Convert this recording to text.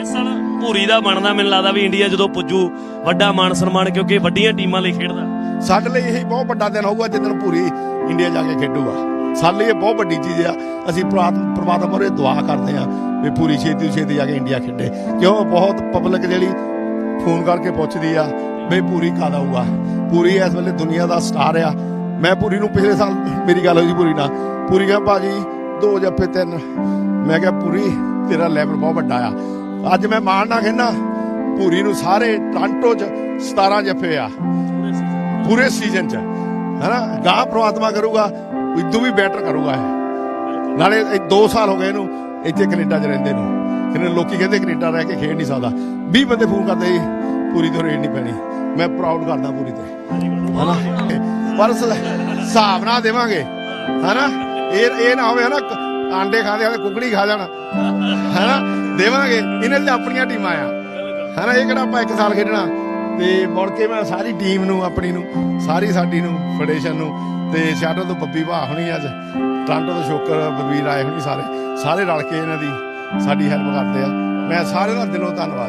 ਇਸ ਸਾਲ ਦਾ ਬਣਦਾ ਮੈਨੂੰ ਲੱਗਦਾ ਵੀ ਇੰਡੀਆ ਜਦੋਂ ਪੁੱਜੂ, ਵੱਡਾ ਮਾਨ ਸਨਮਾਨ, ਕਿਉਂਕਿ ਵੱਡੀਆਂ ਟੀਮਾਂ ਲਈ ਖੇਡਦਾ। ਸਾਡੇ ਲਈ ਇਹ ਬਹੁਤ ਵੱਡਾ ਦਿਨ ਹੋਊਗਾ ਜਿੱਦਣ ਪੂਰੀ ਇੰਡੀਆ ਜਾ ਕੇ ਖੇਡੂਗਾ। ਸਾਡੇ ਲਈ ਇਹ ਬਹੁਤ ਵੱਡੀ ਚੀਜ਼ ਆ। ਅਸੀਂ ਪ੍ਰਮਾਤਮਾ ਪ੍ਰਮਾਤਮਾ ਮੋਰੇ ਦੁਆ ਕਰਦੇ ਆ ਵੀ ਪੂਰੀ ਛੇਤੀ ਛੇਤੀ ਜਾ ਕੇ ਇੰਡੀਆ ਖੇਡੇ। ਕਿਉਂ? ਬਹੁਤ ਪਬਲਿਕ ਜਿਹੜੀ ਫੋਨ ਕਰਕੇ ਪੁੱਛਦੀ ਆ, ਵੀ ਪੂਰੀ ਕਦ ਆਊਗਾ? ਪੂਰੀ ਇਸ ਵੇਲੇ ਦੁਨੀਆ ਦਾ ਸਟਾਰ ਆ। ਮੈਂ ਪੂਰੀ ਨੂੰ ਪਿਛਲੇ ਸਾਲ, ਮੇਰੀ ਗੱਲ ਹੋਈ ਸੀ ਪੂਰੀ ਨਾਲ। ਪੂਰੀ ਕਹਿੰਦਾ ਭਾਜੀ, ਦੋ ਜੱਫੇ ਤਿੰਨ। ਮੈਂ ਕਿਹਾ, ਪੂਰੀ, ਤੇਰਾ ਲੈਵਲ ਬਹੁਤ ਵੱਡਾ ਆ। ਅੱਜ ਮੈਂ ਮਾਣ ਨਾ ਕਹਿੰਦਾ, ਪੂਰੀ ਨੂੰ ਸਾਰੇ ਟ੍ਰਾਂਟੋ 'ਚ 17 ਜੱਫੇ ਆ। ਪੂਰੇ ਸੀਜ਼ਨ 'ਚ। ਹੈਨਾ? ਗਾਹ ਪ੍ਰਮਾਤਮਾ ਕਰੂਗਾ, ਇਦੋਂ ਵੀ ਬੈਟਰ ਕਰੂਗਾ ਇਹ। ਨਾਲੇ 2 ਸਾਲ ਹੋ ਗਏ ਇਹਨੂੰ, ਇੱਥੇ ਕੈਨੇਡਾ 'ਚ ਰਹਿੰਦੇ ਨੂੰ। ਕਿੰਨੇ ਲੋਕੀ ਕਹਿੰਦੇ ਕੈਨੇਡਾ ਰਹਿ ਕੇ ਖੇਡ ਨਹੀਂ ਸਕਦਾ। 20 ਬੰਦੇ ਫੋਨ ਕਰਦੇ ਜੀ ਪੂਰੀ ਤੋਂ ਰੇਡ ਨਹੀਂ ਪੈਣੀ। ਮੈਂ ਪ੍ਰਾਊਡ ਕਰਦਾ ਪੂਰੀ ਤੇ। ਹੈਨਾ? ਪਰ ਹਿਸਾਬ ਨਾਲ ਦੇਵਾਂਗੇ। ਹੈਨਾ? ਇਹ ਇਹ ਨਾ ਹੋਵੇ ਹਨਾ ਕ- ਆਂਡੇ ਖਾਂਦੇ ਖਾਂਦੇ ਕੁਕੜੀ ਖਾ ਜਾਣਾ। ਹੈਨਾ? ਦੇਵਾਂਗੇ। ਇਹਨਾਂ ਦੀਆਂ ਆਪਣੀਆਂ ਟੀਮਾਂ ਆ। ਹੈਨਾ? ਇਹ ਕਿਹੜਾ ਆਪਾਂ ਇੱਕ ਸਾਲ ਖੇਡਣਾ। ਤੇ ਮੁੜ ਕੇ ਮੈਂ ਸਾਰੀ ਟੀਮ ਨੂੰ, ਆਪਣੀ ਨੂੰ, ਸਾਰੀ ਸਾਡੀ ਨੂੰ, ਫੈਡਰੇਸ਼ਨ ਨੂੰ, ਤੇ ਸ਼ਾਟੋ ਤੋਂ ਬੱਬੀ ਭਾਅ ਹੋਣੀ ਅੱਜ। ਟ੍ਰਾਂਟੋ ਤੋਂ ਸ਼ੋਕਰ ਬਬੀਰ ਆਏ ਹੋਣੀ ਸਾਰੇ। ਸਾਰੇ ਰਲ ਕੇ ਇਹਨਾਂ ਦੀ ਸਾਡੀ ਹੈਲਪ ਕਰਦੇ ਆ। ਮੈਂ ਸਾਰਿਆਂ ਦਾ ਦਿਲੋਂ ਧੰਨਵਾਦ।